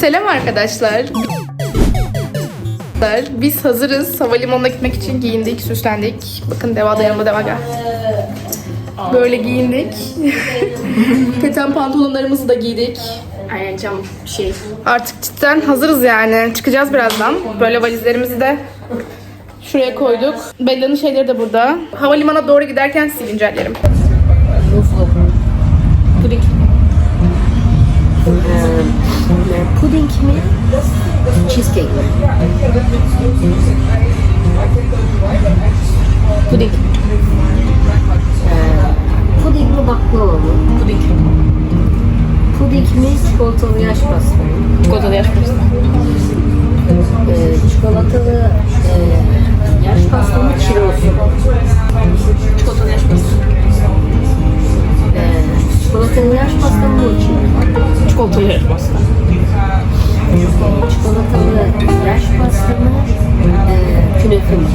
Selam arkadaşlar. Biz hazırız. Havalimanına gitmek için giyindik, süslendik. Bakın Deva da yanımda Deva gel. Böyle giyindik. Keten pantolonlarımızı da giydik. Aynen cam şey. Artık cidden hazırız yani. Çıkacağız birazdan. Böyle valizlerimizi de şuraya koyduk. Bella'nın şeyleri de burada. Havalimanına doğru giderken sizi puding mi? Cheesecake mi? Puding. Ee, puding mi baklava mı? Puding. Puding mi çikolatalı yaş pasta mı? Çikolatalı yaş pasta. Ee, çikolatalı e, yaş pasta mı çiroz mu? Çikolatalı yaş pasta. Ee, çikolatalı yaş pasta mı çiroz? Çikolatalı yaş pasta. Çikolatalı yaş pasta mı? Ee, künefe mi?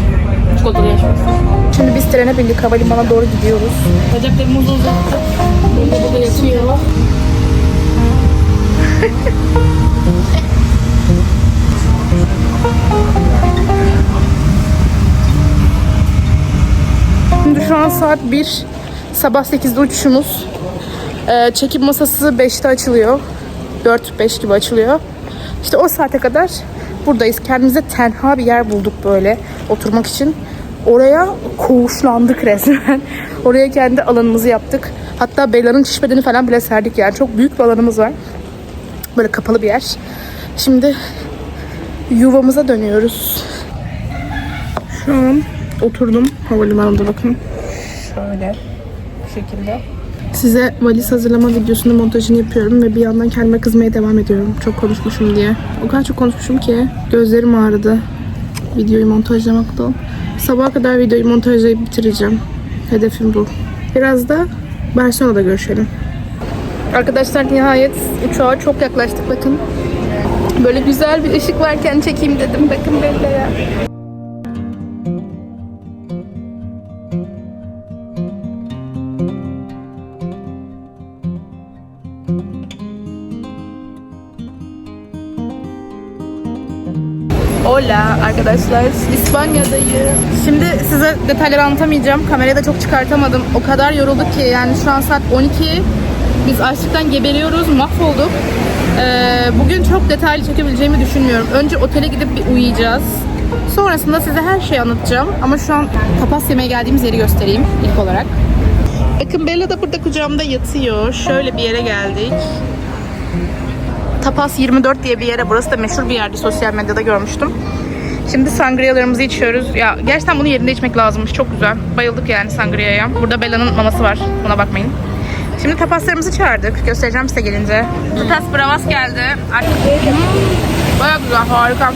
Çikolatalı yaş pasta. Şimdi biz trene bindik. Havalimanına doğru gidiyoruz. Bacaklarımız uzattı. Burada burada yatıyor. Şimdi şu an saat 1. Sabah 8'de uçuşumuz. Ee, çekim masası 5'te açılıyor. 4-5 gibi açılıyor. İşte o saate kadar buradayız. Kendimize tenha bir yer bulduk böyle oturmak için. Oraya koğuşlandık resmen. Oraya kendi alanımızı yaptık. Hatta Bella'nın çiş bedeni falan bile serdik yani. Çok büyük bir alanımız var. Böyle kapalı bir yer. Şimdi yuvamıza dönüyoruz. Şu an oturdum havalimanında bakın. Şöyle şekilde. Size valiz hazırlama videosunun montajını yapıyorum ve bir yandan kendime kızmaya devam ediyorum. Çok konuşmuşum diye. O kadar çok konuşmuşum ki gözlerim ağrıdı videoyu montajlamaktan. Sabaha kadar videoyu montajlayıp bitireceğim. Hedefim bu. Biraz da Barcelona'da görüşelim. Arkadaşlar nihayet uçağa çok yaklaştık bakın. Böyle güzel bir ışık varken çekeyim dedim. Bakın böyle ya. Hola arkadaşlar. İspanya'dayız. Şimdi size detayları anlatamayacağım. Kamerayı da çok çıkartamadım. O kadar yorulduk ki yani şu an saat 12. Biz açlıktan geberiyoruz. Mahvolduk. Ee, bugün çok detaylı çekebileceğimi düşünmüyorum. Önce otele gidip bir uyuyacağız. Sonrasında size her şeyi anlatacağım. Ama şu an tapas yemeye geldiğimiz yeri göstereyim ilk olarak. Bakın Bella da burada kucağımda yatıyor. Şöyle bir yere geldik. Tapas 24 diye bir yere. Burası da meşhur bir yerdi. Sosyal medyada görmüştüm. Şimdi sangriyalarımızı içiyoruz. Ya gerçekten bunu yerinde içmek lazımmış. Çok güzel. Bayıldık yani sangriyaya. Burada Bella'nın maması var. Buna bakmayın. Şimdi tapaslarımızı çağırdık. Göstereceğim size gelince. Tapas Bravas geldi. Artık Hmm, Baya güzel. Harika.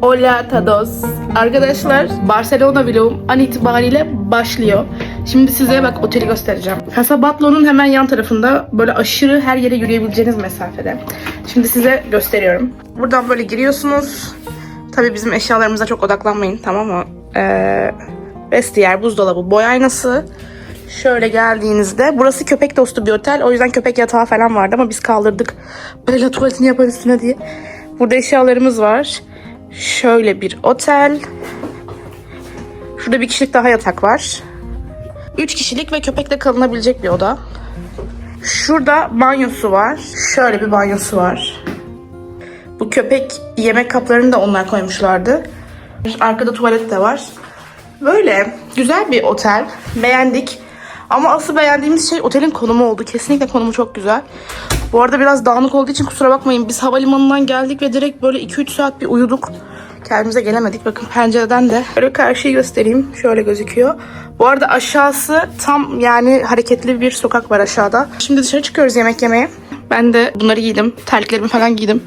Hola todos. Arkadaşlar Barcelona vlogum an itibariyle başlıyor. Şimdi size bak oteli göstereceğim. Casa Batlló'nun hemen yan tarafında böyle aşırı her yere yürüyebileceğiniz mesafede. Şimdi size gösteriyorum. Buradan böyle giriyorsunuz. Tabii bizim eşyalarımıza çok odaklanmayın tamam mı? Ee, vestiyer, buzdolabı, boy aynası. Şöyle geldiğinizde burası köpek dostu bir otel. O yüzden köpek yatağı falan vardı ama biz kaldırdık. Bella tuvaletini yapar üstüne diye. Burada eşyalarımız var. Şöyle bir otel. Şurada bir kişilik daha yatak var. 3 kişilik ve köpekle kalınabilecek bir oda. Şurada banyosu var. Şöyle bir banyosu var. Bu köpek yemek kaplarını da onlar koymuşlardı. Arkada tuvalet de var. Böyle güzel bir otel. Beğendik. Ama asıl beğendiğimiz şey otelin konumu oldu. Kesinlikle konumu çok güzel. Bu arada biraz dağınık olduğu için kusura bakmayın. Biz havalimanından geldik ve direkt böyle 2-3 saat bir uyuduk. Kendimize gelemedik. Bakın pencereden de böyle karşıyı göstereyim. Şöyle gözüküyor. Bu arada aşağısı tam yani hareketli bir sokak var aşağıda. Şimdi dışarı çıkıyoruz yemek yemeye. Ben de bunları giydim. Terliklerimi falan giydim.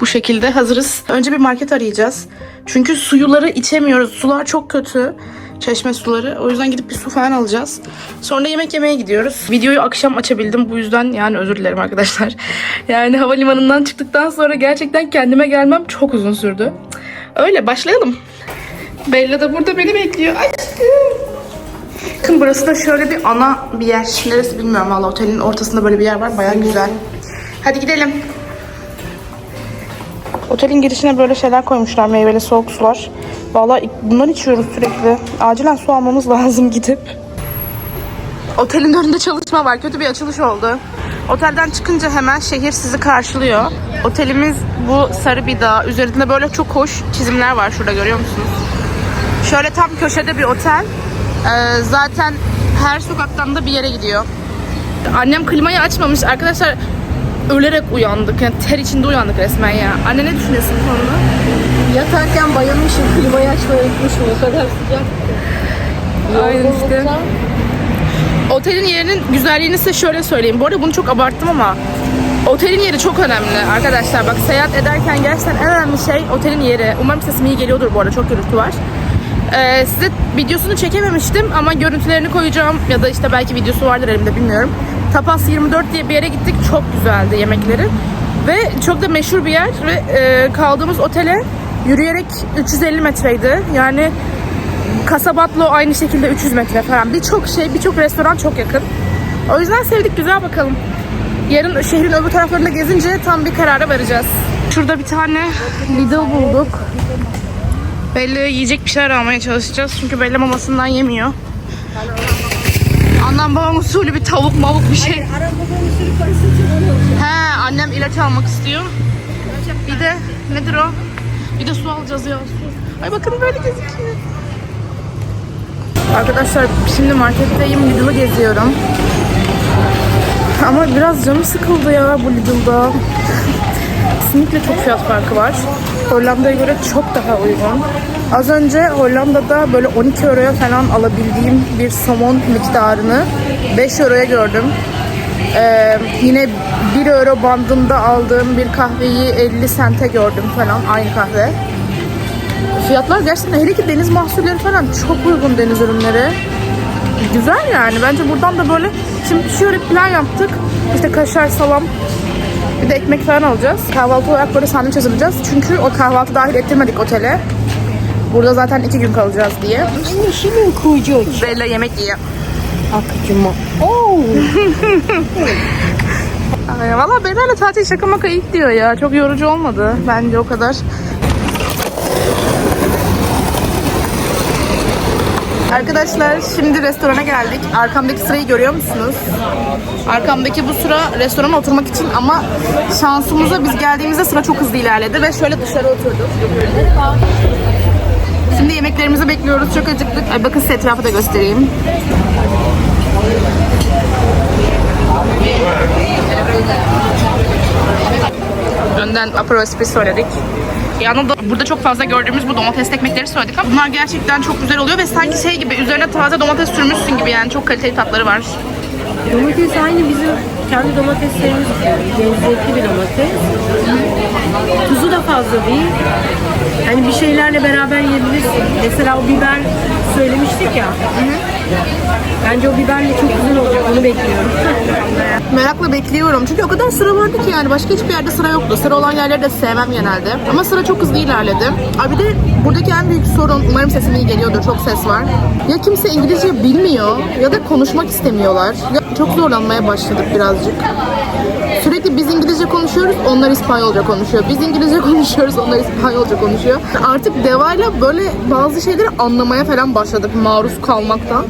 Bu şekilde hazırız. Önce bir market arayacağız. Çünkü suyuları içemiyoruz. Sular çok kötü. Çeşme suları. O yüzden gidip bir su falan alacağız. Sonra yemek yemeye gidiyoruz. Videoyu akşam açabildim. Bu yüzden yani özür dilerim arkadaşlar. Yani havalimanından çıktıktan sonra gerçekten kendime gelmem çok uzun sürdü. Öyle başlayalım. Bella da burada beni bekliyor. Aşkım. Bakın burası da şöyle bir ana bir yer. Neresi bilmiyorum valla otelin ortasında böyle bir yer var. Baya güzel. Hadi gidelim. Otelin girişine böyle şeyler koymuşlar. Meyveli soğuk sular. Valla bundan içiyoruz sürekli. Acilen su almamız lazım gidip. Otelin önünde çalışma var. Kötü bir açılış oldu. Otelden çıkınca hemen şehir sizi karşılıyor. Otelimiz bu sarı bir dağ. Üzerinde böyle çok hoş çizimler var şurada görüyor musunuz? Şöyle tam köşede bir otel. Ee, zaten her sokaktan da bir yere gidiyor. Annem klimayı açmamış. Arkadaşlar ölerek uyandık. Yani ter içinde uyandık resmen ya. Anne ne düşünüyorsun bu konuda? Yatarken bayılmışım. Klimayı açmayı unutmuşum. O kadar sıcak. Aynen işte. Otelin yerinin güzelliğini size şöyle söyleyeyim. Bu arada bunu çok abarttım ama otelin yeri çok önemli arkadaşlar. Bak seyahat ederken gerçekten en önemli şey otelin yeri. Umarım sesim iyi geliyordur bu arada. Çok gürültü var. Ee, size videosunu çekememiştim ama görüntülerini koyacağım ya da işte belki videosu vardır elimde bilmiyorum. Tapas 24 diye bir yere gittik. Çok güzeldi yemekleri. Ve çok da meşhur bir yer ve e, kaldığımız otele yürüyerek 350 metreydi. Yani Kasabatlo aynı şekilde 300 metre falan. Birçok şey, birçok restoran çok yakın. O yüzden sevdik, güzel bakalım. Yarın şehrin öbür taraflarında gezince tam bir karara varacağız. Şurada bir tane Lidl bulduk. Belli yiyecek bir şeyler almaya çalışacağız. Çünkü Bella mamasından yemiyor. Annem babam usulü bir tavuk mavuk bir şey. He annem ilaç almak istiyor. Bir de nedir o? Bir de su alacağız ya su. Ay bakın böyle gözüküyor. Arkadaşlar şimdi marketteyim. Lidl'ı geziyorum. Ama biraz canım sıkıldı ya bu Lidl'da. Kesinlikle çok fiyat farkı var. Hollanda'ya göre çok daha uygun. Az önce Hollanda'da böyle 12 euroya falan alabildiğim bir somon miktarını 5 euroya gördüm. Ee, yine 1 euro bandında aldığım bir kahveyi 50 sente gördüm falan aynı kahve. Fiyatlar gerçekten hele ki deniz mahsulleri falan çok uygun deniz ürünleri. Güzel yani. Bence buradan da böyle şimdi şöyle plan yaptık. İşte kaşar, salam bir de ekmek falan alacağız. Kahvaltı olarak böyle sandviç hazırlayacağız. Çünkü o kahvaltı dahil ettirmedik otele. Burada zaten iki gün kalacağız diye. Anne şimdi kuyucuk. Bella yemek yiyor. Akıcıma. Oo. Ay, Valla Bella'yla tatil şaka maka iyi diyor ya. Çok yorucu olmadı. Bence o kadar. Arkadaşlar şimdi restorana geldik. Arkamdaki sırayı görüyor musunuz? Arkamdaki bu sıra restorana oturmak için ama şansımıza biz geldiğimizde sıra çok hızlı ilerledi ve şöyle dışarı oturduk. Şimdi yemeklerimizi bekliyoruz. Çok acıktık. Ay bakın size etrafı da göstereyim. Önden Aperol Espresso söyledik. Yanında burada çok fazla gördüğümüz bu domates ekmekleri söyledik ama bunlar gerçekten çok güzel oluyor ve sanki şey gibi üzerine taze domates sürmüşsün gibi yani çok kaliteli tatları var. Domates aynı bizim kendi domateslerimiz gibi. Lezzetli bir domates. Tuzu da fazla değil. Hani bir şeylerle beraber yiyebilirsin. Mesela o biber söylemiştik ya. Bence o biberle çok güzel. Onu bekliyorum. Merakla bekliyorum çünkü o kadar sıra vardı ki yani başka hiçbir yerde sıra yoktu. Sıra olan yerleri de sevmem genelde. Ama sıra çok hızlı ilerledi. Abi de buradaki en büyük sorun umarım sesim iyi geliyordur çok ses var. Ya kimse İngilizce bilmiyor ya da konuşmak istemiyorlar. Ya çok zorlanmaya başladık birazcık. Sürekli biz İngilizce konuşuyoruz, onlar İspanyolca konuşuyor. Biz İngilizce konuşuyoruz, onlar İspanyolca konuşuyor. Artık devayla böyle bazı şeyleri anlamaya falan başladık maruz kalmaktan.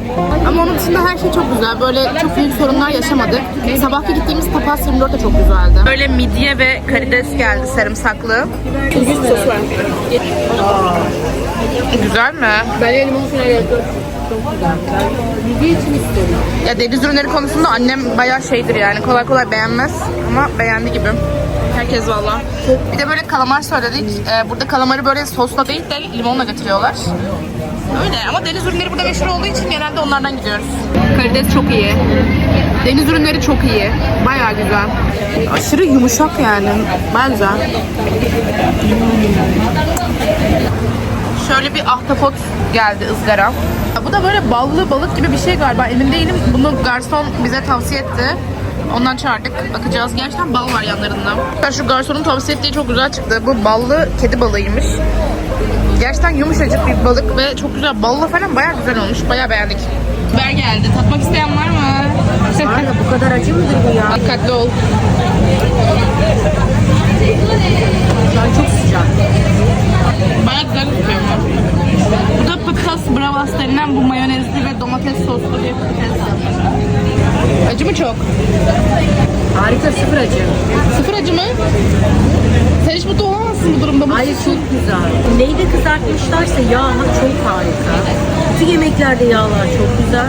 Ama onun dışında her şey çok güzel. Böyle çok büyük sorunlar yaşamadık. Sabahki gittiğimiz Tapas 24 de çok güzeldi. Böyle midye ve karides geldi sarımsaklı. Tuzlu sos var. Güzel mi? Ben limon yapıyorum. Çok güzel. Midye için istedim. Ya deniz ürünleri konusunda annem bayağı şeydir yani kolay kolay beğenmez ama beğendi gibi. Herkes valla. Bir de böyle kalamar söyledik. Ee, burada kalamarı böyle sosla değil de limonla getiriyorlar. Öyle ama deniz ürünleri burada meşhur olduğu için genelde onlardan gidiyoruz. Karides çok iyi. Deniz ürünleri çok iyi. Bayağı güzel. Aşırı yumuşak yani. Güzel. Şöyle bir ahtapot geldi ızgara. Bu da böyle ballı balık gibi bir şey galiba. Emin değilim. Bunu garson bize tavsiye etti. Ondan çağırdık. Bakacağız. Gerçekten bal var yanlarında. Şu garsonun tavsiye ettiği çok güzel çıktı. Bu ballı kedi balığıymış. Gerçekten yumuşacık bir balık ve çok güzel. Balla falan bayağı güzel olmuş. Bayağı beğendik. Biber geldi. Tatmak isteyen var mı? Var da bu kadar acı mıdır bu ya? Dikkatli ol. An çok sıcak. Bayağı güzel tutuyor. Bu da patates bravas denilen bu mayonezli ve domates soslu bir patates. Acı mı çok? Harika sıfır acı. Sıfır acı mı? Sen hiç mutlu olamazsın bu durumda. Bu Ay çok güzel. Neyde kızartmışlarsa yağ çok harika. Bütün yemeklerde yağlar çok güzel.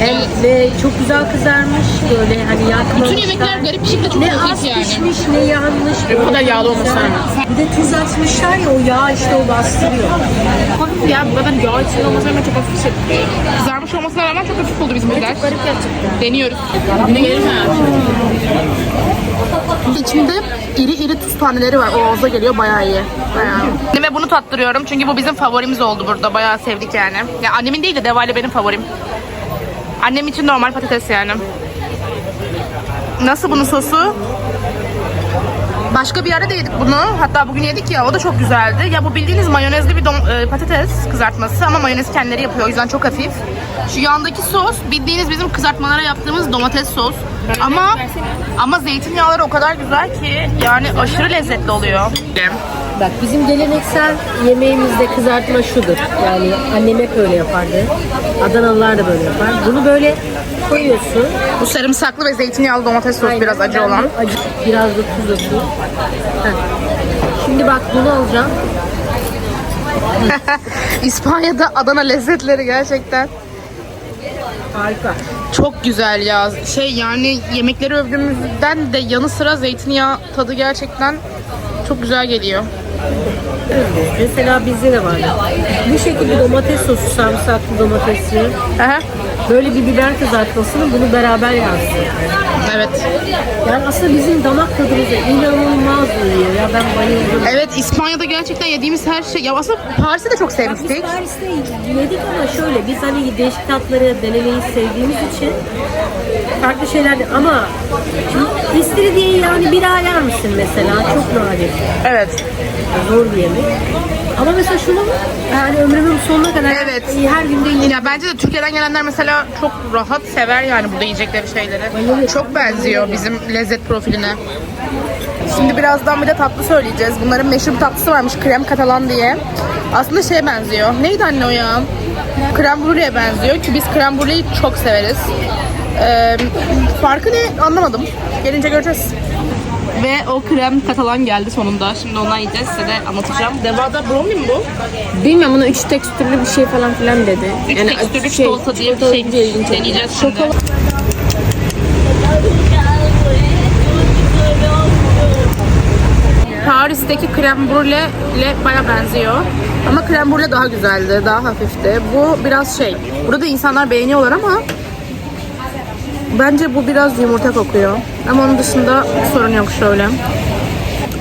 Hem ve çok güzel kızarmış böyle hani yakmamışlar. Bütün yemekler garip bir şekilde çok ne hafif az yani. pişmiş ne yanmış. Bu kadar yağlı olmasına Güzel. rağmen. Bir de tuz atmışlar ya o yağ işte o bastırıyor. Hafif ya bu kadar yağ içinde olmasına rağmen çok hafif şey. Kızarmış olmasına rağmen çok hafif oldu bizimkiler. Garip gerçekten. Deniyoruz. Yine gelir mi? İçinde iri iri tuz taneleri var. O ağza geliyor bayağı iyi. Bayağı. Ve bunu tattırıyorum çünkü bu bizim favorimiz oldu burada. Bayağı sevdik yani. Ya annemin değil de Deva ile benim favorim. Annem için normal patates yani. Nasıl bunun sosu? Başka bir yerde de yedik bunu. Hatta bugün yedik ya o da çok güzeldi. Ya bu bildiğiniz mayonezli bir e, patates kızartması ama mayonez kendileri yapıyor o yüzden çok hafif. Şu yandaki sos bildiğiniz bizim kızartmalara yaptığımız domates sos. Ama ama zeytinyağları o kadar güzel ki yani aşırı lezzetli oluyor. Bak bizim geleneksel yemeğimizde kızartma şudur. Yani annem hep öyle yapardı. Adanalılar da böyle yapar. Bunu böyle koyuyorsun. Bu sarımsaklı ve zeytinyağlı domates sos biraz acı olan. Acı, biraz da tuz atıyor. Heh. Şimdi bak bunu alacağım. İspanya'da Adana lezzetleri gerçekten Harika. Çok güzel ya. Şey yani yemekleri övdüğümüzden de yanı sıra zeytinyağı tadı gerçekten çok güzel geliyor. Mesela bizde de var. Bu şekilde domates sosu, sarımsaklı domatesli. Aha. Böyle bir biber kızartmasını bunu beraber yazsın. Evet. Yani aslında bizim damak tadımıza inanılmaz uyuyor. Ya ben bayıldım. Evet İspanya'da gerçekten yediğimiz her şey. Ya aslında Paris'i de çok Biz sevmiştik. Paris'te yedik ama şöyle biz hani değişik tatları denemeyi sevdiğimiz için farklı şeyler ama şimdi istiridyeyi yani bir daha yer misin mesela? Çok nadir. Evet. Zor bir yemek. Ama mesela şunu yani ömrümün sonuna kadar Evet. her günde yerim. Ya bence de Türkiye'den gelenler mesela çok rahat sever yani burada yiyecekleri şeyleri. Çok benziyor bizim lezzet profiline. Şimdi birazdan bir de tatlı söyleyeceğiz. Bunların meşhur bir tatlısı varmış krem katalan diye. Aslında şeye benziyor. Neydi anne o ya? Krem brûlée benziyor ki biz krem brûlée'yi çok severiz. Ee, farkı ne anlamadım. Gelince göreceğiz. Ve o krem katalan geldi sonunda. Şimdi ondan yiyeceğiz. Size de anlatacağım. Devada brownie mi bu? Bilmiyorum ona üç tekstürlü bir şey falan filan dedi. Üç tekstürlü çikolata diye bir şey deneyeceğiz şimdi. Paris'teki krem brûlée ile baya benziyor. Ama krem brûlée daha güzeldi, daha hafifti. Bu biraz şey, burada insanlar beğeniyorlar ama bence bu biraz yumurta kokuyor. Ama onun dışında sorun yok şöyle.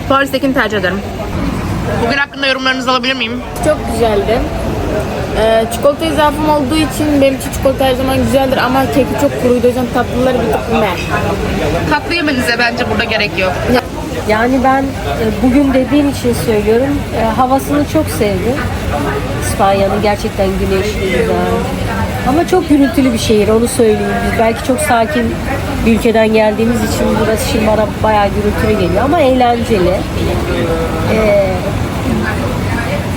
Paris'tekini tercih ederim. Bugün hakkında yorumlarınızı alabilir miyim? Çok güzeldi. Ee, çikolata izafım olduğu için benim için çikolata her zaman güzeldir ama keki çok kuruydu o yüzden tatlıları bir tık meh. Tatlı yemenize bence burada gerek yok. Yani ben e, bugün dediğim için söylüyorum. e, havasını çok sevdim. İspanya'nın gerçekten güneşli güzel. Ama çok gürültülü bir şehir onu söyleyeyim. Biz belki çok sakin bir ülkeden geldiğimiz için burası şimdi bana bayağı gürültülü geliyor ama eğlenceli. Ee,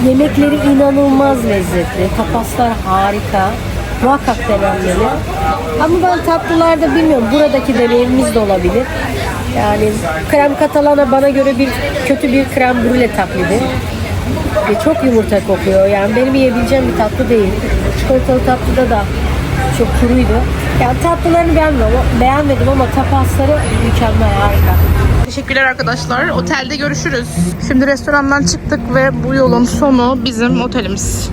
yemekleri inanılmaz lezzetli. Tapaslar harika. Muhakkak denenmeli. Ama ben tatlılarda bilmiyorum. Buradaki deneyimimiz de olabilir. Yani krem katalana bana göre bir kötü bir krem brûle taklidi. Ve çok yumurta kokuyor. Yani benim yiyebileceğim bir tatlı değil. Çikolatalı tatlıda da çok kuruydu. Yani tatlılarını beğenmiyorum, beğenmedim ama tapasları mükemmel, harika. Teşekkürler arkadaşlar. Otelde görüşürüz. Şimdi restorandan çıktık ve bu yolun sonu bizim otelimiz.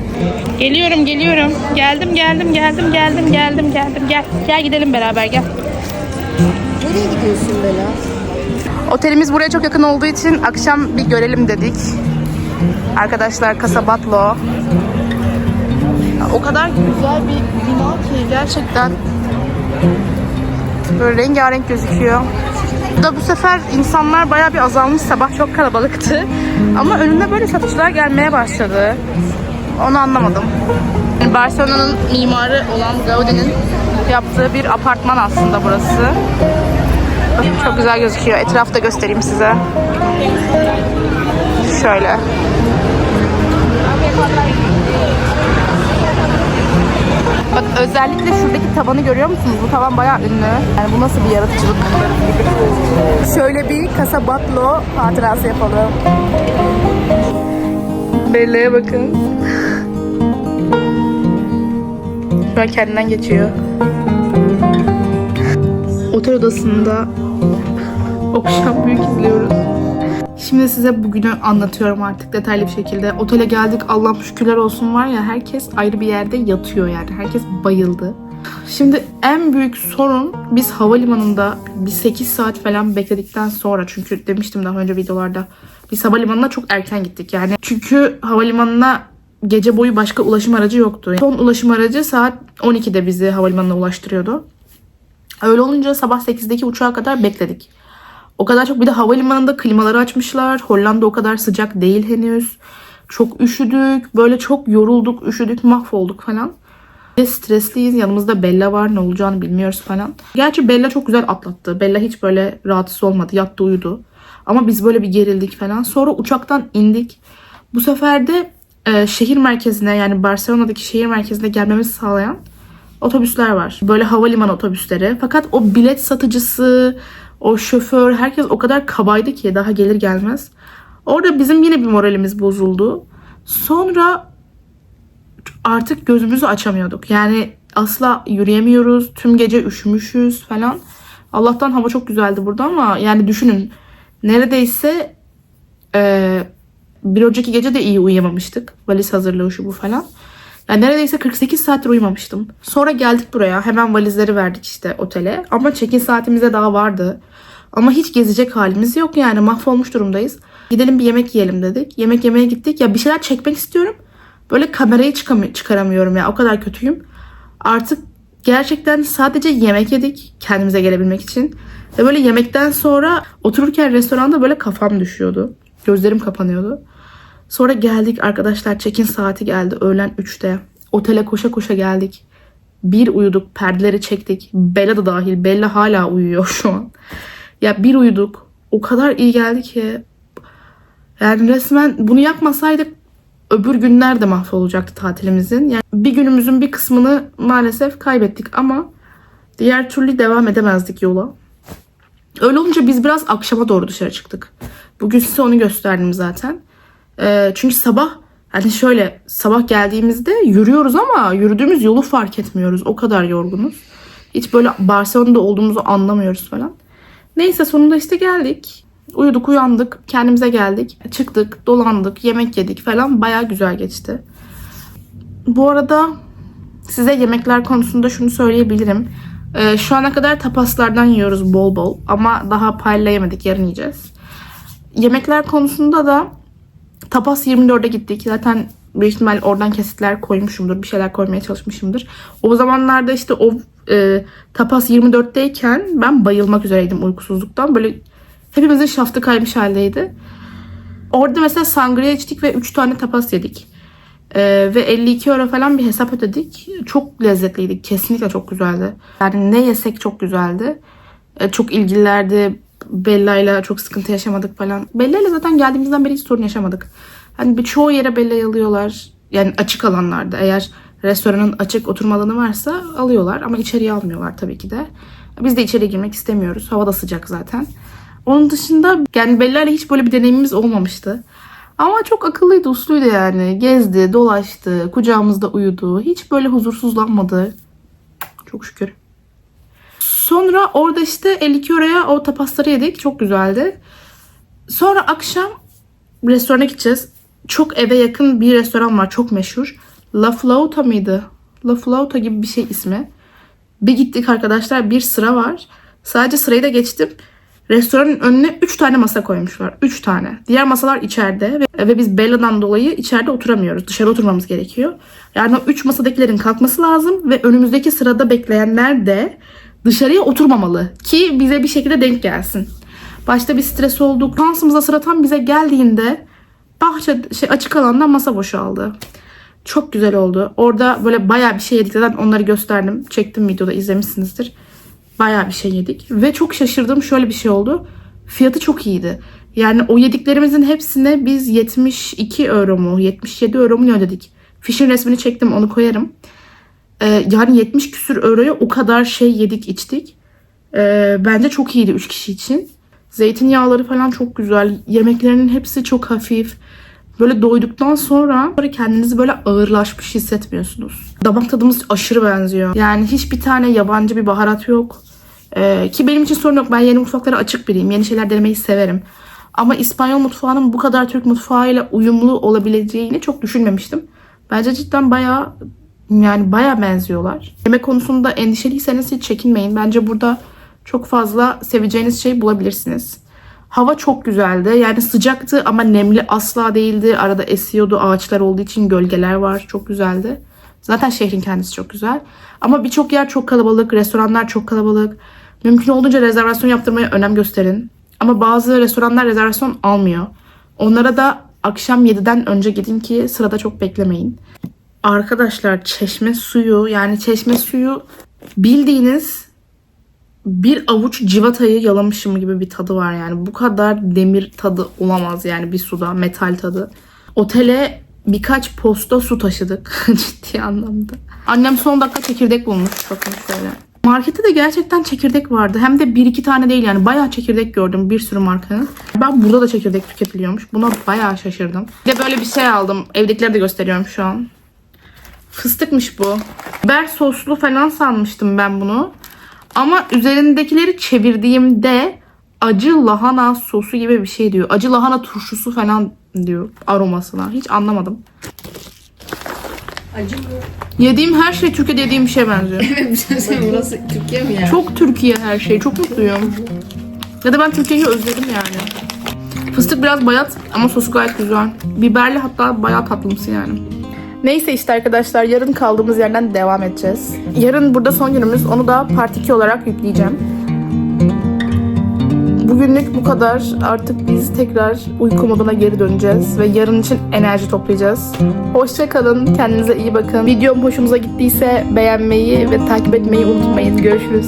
Geliyorum, geliyorum. Geldim, geldim, geldim, geldim, geldim, geldim. Gel, gel gidelim beraber gel. Nereye gidiyorsun Bela? Otelimiz buraya çok yakın olduğu için akşam bir görelim dedik. Arkadaşlar Casabatlo. O kadar güzel bir bina ki gerçekten böyle rengarenk gözüküyor. Da bu sefer insanlar bayağı bir azalmış. Sabah çok kalabalıktı. Ama önünde böyle satıcılar gelmeye başladı. Onu anlamadım. Barcelona'nın mimarı olan Gaudi'nin yaptığı bir apartman aslında burası. Çok güzel gözüküyor. Etrafta göstereyim size. Şöyle. Bak özellikle şuradaki tavanı görüyor musunuz? Bu tavan bayağı ünlü. Yani bu nasıl bir yaratıcılık? Şöyle bir Casabatlo hatırası yapalım. Bella'ya bakın. Şu an kendinden geçiyor. Otel odasında okşan büyük izliyoruz. Şimdi size bugünü anlatıyorum artık detaylı bir şekilde. Otele geldik Allah'ım şükürler olsun var ya herkes ayrı bir yerde yatıyor yani. Herkes bayıldı. Şimdi en büyük sorun biz havalimanında bir 8 saat falan bekledikten sonra çünkü demiştim daha önce videolarda biz havalimanına çok erken gittik yani. Çünkü havalimanına gece boyu başka ulaşım aracı yoktu. Son ulaşım aracı saat 12'de bizi havalimanına ulaştırıyordu. Öyle olunca sabah 8'deki uçağa kadar bekledik. O kadar çok bir de havalimanında klimaları açmışlar. Hollanda o kadar sıcak değil henüz. Çok üşüdük. Böyle çok yorulduk, üşüdük, mahvolduk falan. Ve stresliyiz. Yanımızda Bella var. Ne olacağını bilmiyoruz falan. Gerçi Bella çok güzel atlattı. Bella hiç böyle rahatsız olmadı. Yattı uyudu. Ama biz böyle bir gerildik falan. Sonra uçaktan indik. Bu sefer de e, şehir merkezine yani Barcelona'daki şehir merkezine gelmemizi sağlayan otobüsler var. Böyle havalimanı otobüsleri. Fakat o bilet satıcısı, o şoför, herkes o kadar kabaydı ki daha gelir gelmez. Orada bizim yine bir moralimiz bozuldu. Sonra artık gözümüzü açamıyorduk. Yani asla yürüyemiyoruz. Tüm gece üşümüşüz falan. Allah'tan hava çok güzeldi burada ama yani düşünün neredeyse eee, bir önceki gece de iyi uyuyamamıştık. Valiz hazırlığı şu bu falan. Yani neredeyse 48 saattir uyumamıştım. Sonra geldik buraya. Hemen valizleri verdik işte otele. Ama check-in saatimize daha vardı. Ama hiç gezecek halimiz yok yani. Mahvolmuş durumdayız. Gidelim bir yemek yiyelim dedik. Yemek yemeye gittik. Ya bir şeyler çekmek istiyorum. Böyle kamerayı çıkam- çıkaramıyorum ya. O kadar kötüyüm. Artık gerçekten sadece yemek yedik. Kendimize gelebilmek için. Ve böyle yemekten sonra otururken restoranda böyle kafam düşüyordu. Gözlerim kapanıyordu. Sonra geldik arkadaşlar check-in saati geldi öğlen 3'te. Otele koşa koşa geldik. Bir uyuduk perdeleri çektik. Bella da dahil. Bella hala uyuyor şu an. Ya bir uyuduk. O kadar iyi geldi ki. Yani resmen bunu yapmasaydık öbür günler de mahvolacaktı tatilimizin. Yani bir günümüzün bir kısmını maalesef kaybettik ama diğer türlü devam edemezdik yola. Öyle olunca biz biraz akşama doğru dışarı çıktık. Bugün size onu gösterdim zaten. Ee, çünkü sabah hani şöyle sabah geldiğimizde yürüyoruz ama yürüdüğümüz yolu fark etmiyoruz. O kadar yorgunuz. Hiç böyle Barcelona'da olduğumuzu anlamıyoruz falan. Neyse sonunda işte geldik. Uyuduk uyandık. Kendimize geldik. Çıktık, dolandık, yemek yedik falan. Baya güzel geçti. Bu arada size yemekler konusunda şunu söyleyebilirim. Ee, şu ana kadar tapaslardan yiyoruz bol bol. Ama daha paella yemedik. Yarın yiyeceğiz. Yemekler konusunda da Tapas 24'e gittik. Zaten büyük ihtimal oradan kesitler koymuşumdur. Bir şeyler koymaya çalışmışımdır. O zamanlarda işte o e, Tapas 24'teyken ben bayılmak üzereydim uykusuzluktan. Böyle hepimizin şaftı kaymış haldeydi. Orada mesela sangria içtik ve 3 tane tapas yedik. E, ve 52 euro falan bir hesap ödedik. Çok lezzetliydi. Kesinlikle çok güzeldi. Yani ne yesek çok güzeldi. E, çok ilgililerdi. Bella'yla çok sıkıntı yaşamadık falan. Bella'yla zaten geldiğimizden beri hiç sorun yaşamadık. Hani bir çoğu yere Bella'yı alıyorlar. Yani açık alanlarda. Eğer restoranın açık oturma alanı varsa alıyorlar. Ama içeriye almıyorlar tabii ki de. Biz de içeri girmek istemiyoruz. Hava da sıcak zaten. Onun dışında yani Bella'yla hiç böyle bir deneyimimiz olmamıştı. Ama çok akıllıydı, usluydu yani. Gezdi, dolaştı, kucağımızda uyudu. Hiç böyle huzursuzlanmadı. Çok şükür. Sonra orada işte 52 oraya o tapasları yedik. Çok güzeldi. Sonra akşam restorana gideceğiz. Çok eve yakın bir restoran var. Çok meşhur. La Flauta mıydı? La Flauta gibi bir şey ismi. Bir gittik arkadaşlar. Bir sıra var. Sadece sırayı da geçtim. Restoranın önüne 3 tane masa koymuşlar. 3 tane. Diğer masalar içeride ve, ve biz Bella'dan dolayı içeride oturamıyoruz. Dışarı oturmamız gerekiyor. Yani o 3 masadakilerin kalkması lazım ve önümüzdeki sırada bekleyenler de dışarıya oturmamalı ki bize bir şekilde denk gelsin. Başta bir stres olduk. Şansımıza sıra tam bize geldiğinde bahçe şey, açık alanda masa boşaldı. Çok güzel oldu. Orada böyle bayağı bir şey yedik. Zaten onları gösterdim. Çektim videoda izlemişsinizdir. Bayağı bir şey yedik. Ve çok şaşırdım. Şöyle bir şey oldu. Fiyatı çok iyiydi. Yani o yediklerimizin hepsine biz 72 euro mu 77 euro mu ne ödedik? Fişin resmini çektim onu koyarım. Ee, yani 70 küsür euroya o kadar şey yedik içtik. Ee, bence çok iyiydi 3 kişi için. Zeytinyağları falan çok güzel. Yemeklerinin hepsi çok hafif. Böyle doyduktan sonra böyle kendinizi böyle ağırlaşmış hissetmiyorsunuz. Damak tadımız aşırı benziyor. Yani hiçbir tane yabancı bir baharat yok. Ee, ki benim için sorun yok. Ben yeni mutfaklara açık biriyim. Yeni şeyler denemeyi severim. Ama İspanyol mutfağının bu kadar Türk mutfağıyla uyumlu olabileceğini çok düşünmemiştim. Bence cidden bayağı yani bayağı benziyorlar. Yemek konusunda endişeliyseniz hiç çekinmeyin. Bence burada çok fazla seveceğiniz şey bulabilirsiniz. Hava çok güzeldi. Yani sıcaktı ama nemli asla değildi. Arada esiyordu. Ağaçlar olduğu için gölgeler var. Çok güzeldi. Zaten şehrin kendisi çok güzel. Ama birçok yer çok kalabalık. Restoranlar çok kalabalık. Mümkün olduğunca rezervasyon yaptırmaya önem gösterin. Ama bazı restoranlar rezervasyon almıyor. Onlara da akşam 7'den önce gidin ki sırada çok beklemeyin. Arkadaşlar çeşme suyu yani çeşme suyu bildiğiniz bir avuç civatayı yalamışım gibi bir tadı var yani. Bu kadar demir tadı olamaz yani bir suda metal tadı. Otele birkaç posta su taşıdık ciddi anlamda. Annem son dakika çekirdek bulmuş bakın şöyle. Markette de gerçekten çekirdek vardı. Hem de bir iki tane değil yani. Bayağı çekirdek gördüm bir sürü markanın. Ben burada da çekirdek tüketiliyormuş. Buna bayağı şaşırdım. Bir de böyle bir şey aldım. Evdekileri de gösteriyorum şu an. Fıstıkmış bu. Biber soslu falan sanmıştım ben bunu. Ama üzerindekileri çevirdiğimde acı lahana sosu gibi bir şey diyor. Acı lahana turşusu falan diyor aromasına. Hiç anlamadım. Acı mı? Yediğim her şey Türkiye'de yediğim bir şeye benziyor. Burası Türkiye mi ya? Çok Türkiye her şey. Çok mutluyum. Ya da ben Türkiye'yi özledim yani. Fıstık biraz bayat ama sosu gayet güzel. Biberli hatta bayağı tatlımsı yani. Neyse işte arkadaşlar yarın kaldığımız yerden devam edeceğiz. Yarın burada son günümüz. Onu da part 2 olarak yükleyeceğim. Bugünlük bu kadar. Artık biz tekrar uyku moduna geri döneceğiz ve yarın için enerji toplayacağız. Hoşça kalın, kendinize iyi bakın. Videom hoşunuza gittiyse beğenmeyi ve takip etmeyi unutmayın. Görüşürüz.